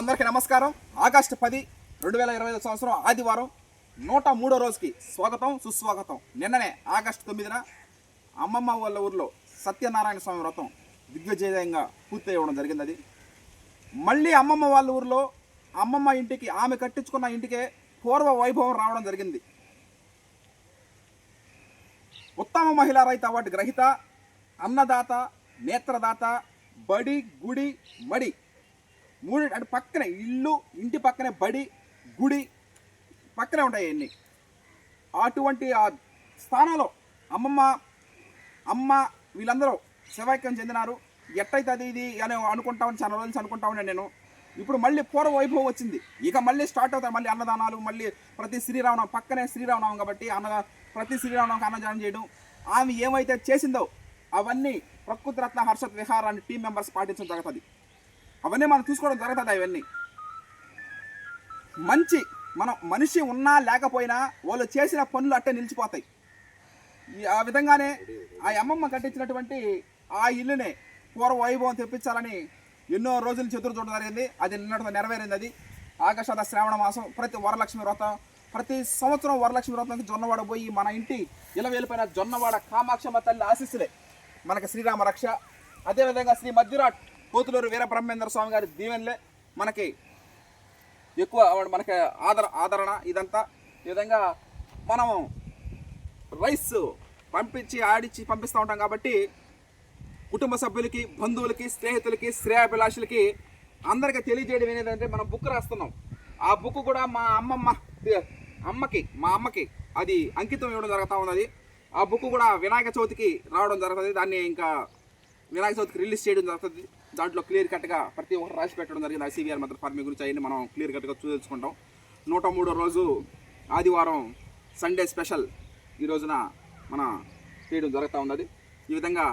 అందరికీ నమస్కారం. ఆగస్టు పది రెండు వేల ఇరవై ఐదు సంవత్సరం ఆదివారం నూట మూడో రోజుకి స్వాగతం సుస్వాగతం. నిన్ననే ఆగస్టు తొమ్మిదిన అమ్మమ్మ వాళ్ళ ఊర్లో సత్యనారాయణ స్వామి వ్రతం దిగ్విజయంగా పూర్తి అవ్వడం జరిగింది అది మళ్ళీ అమ్మమ్మ వాళ్ళ ఊర్లో అమ్మమ్మ ఇంటికి ఆమె కట్టించుకున్న ఇంటికే పూర్వ వైభవం రావడం జరిగింది. ఉత్తమ మహిళా రైతు అవార్డు గ్రహీత అన్నదాత నేత్రదాత బడి గుడి మడి మూడు అంటే పక్కనే ఇల్లు ఇంటి పక్కనే బడి గుడి పక్కనే ఉంటాయి అన్ని. అటువంటి ఆ స్థానంలో అమ్మమ్మ అమ్మ వీళ్ళందరూ శివైక్యం చెందినారు. ఎట్టయితే అది ఇది అని అనుకుంటామని చాలా రోజులు అనుకుంటామని అనుకుంటా నేను. ఇప్పుడు మళ్ళీ పూర్వ వైభవం వచ్చింది. ఇక మళ్ళీ స్టార్ట్ అవుతాయి మళ్ళీ అన్నదానాలు మళ్ళీ ప్రతి శ్రీరామనవం పక్కనే శ్రీరామనవం కాబట్టి అన్న ప్రతి శ్రీరామనవం అన్నదానం చేయడం ఆమె ఏమైతే చేసిందో అవన్నీ ప్రకృతి రత్న హర్షత్ విహారాన్ని టీం మెంబర్స్ పాటించడం జరుగుతుంది. అవన్నీ మనం తీసుకోవడం జరుగుతుంది అవన్నీ మంచి మనం మనిషి ఉన్నా లేకపోయినా వాళ్ళు చేసిన పనులు అట్టే నిలిచిపోతాయి. ఈ ఆ విధంగానే ఆ అమ్మమ్మ కట్టించినటువంటి ఆ ఇల్లునే పూర్వ వైభవం తెప్పించాలని ఎన్నో రోజులు చతురు చూడడం జరిగింది. అది నిన్నటితో నెరవేరింది అది. ఆకాశాద శ్రావణ మాసం ప్రతి వరలక్ష్మి వ్రతం ప్రతి సంవత్సరం వరలక్ష్మి వ్రతానికి జొన్నవాడ పోయి మన ఇంటి ఇలా వెళ్ళిపోయిన జొన్నవాడ కామాక్షమ్మ తల్లి ఆశీస్సులే. మనకి శ్రీరామ రక్ష. అదేవిధంగా శ్రీ మధ్యరాట్ పోతులూరు వీరబ్రహ్మేంద్ర స్వామి గారి దీవెనలే మనకి ఎక్కువ మనకి ఆదర ఆదరణ ఇదంతా. ఈ విధంగా మనం రైస్ పంపించి ఆడిచ్చి పంపిస్తూ ఉంటాం కాబట్టి కుటుంబ సభ్యులకి బంధువులకి స్నేహితులకి శ్రేయాభిలాషులకి అందరికీ తెలియజేయడం ఏంటంటే మనం బుక్ రాస్తున్నాం. ఆ బుక్ కూడా మా అమ్మమ్మ అమ్మకి మా అమ్మకి అది అంకితం ఇవ్వడం జరుగుతూ ఉన్నది. ఆ బుక్ కూడా వినాయక చవితికి రావడం జరుగుతుంది. దాన్ని ఇంకా వినాయక చవితికి రిలీజ్ చేయడం జరుగుతుంది. దాంట్లో క్లియర్ కట్గా ప్రతి ఒక్కరు రాసి పెట్టడం జరిగింది. ఐసీబీఆర్ మాత్రం ఫార్మింగ్ గురించి అవన్నీ మనం క్లియర్ కట్గా చూసుకుంటాం నూట మూడో రోజు ఆదివారం సండే స్పెషల్ ఈ రోజున మన చేయడం జరుగుతూ ఉన్నది. ఈ విధంగా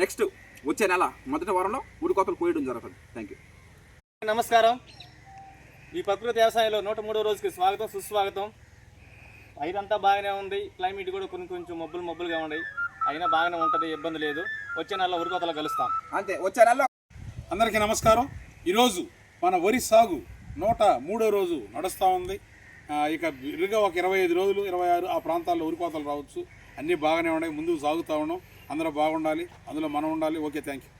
నెక్స్ట్ వచ్చే నెల మొదటి వారంలో ఉడికోతలు కోయడం జరుగుతుంది. థ్యాంక్ యూ నమస్కారం. ఈ ప్రకృతి వ్యవసాయంలో నూట మూడో రోజుకి స్వాగతం సుస్వాగతం. ఐదంతా బాగానే ఉంది. క్లైమేట్ కూడా కొన్ని కొంచెం మబ్బులు మబ్బులుగా ఉన్నాయి. అయినా బాగానే ఉంటుంది ఇబ్బంది లేదు. వచ్చే నెలలో ఉరికోతలో కలుస్తాం. అంతే వచ్చే నెలలో. అందరికీ నమస్కారం. ఈరోజు మన వరి సాగు నూట మూడో రోజు నడుస్తూ ఉంది. ఇక విరిగా ఒక ఇరవై ఐదు రోజులు ఇరవై ఆరు ఆ ప్రాంతాల్లో ఉరికోతలు రావచ్చు. అన్నీ బాగానే ఉన్నాయి ముందుకు సాగుతూ ఉన్నాం. అందరూ బాగుండాలి అందులో మనం ఉండాలి. Okay thank you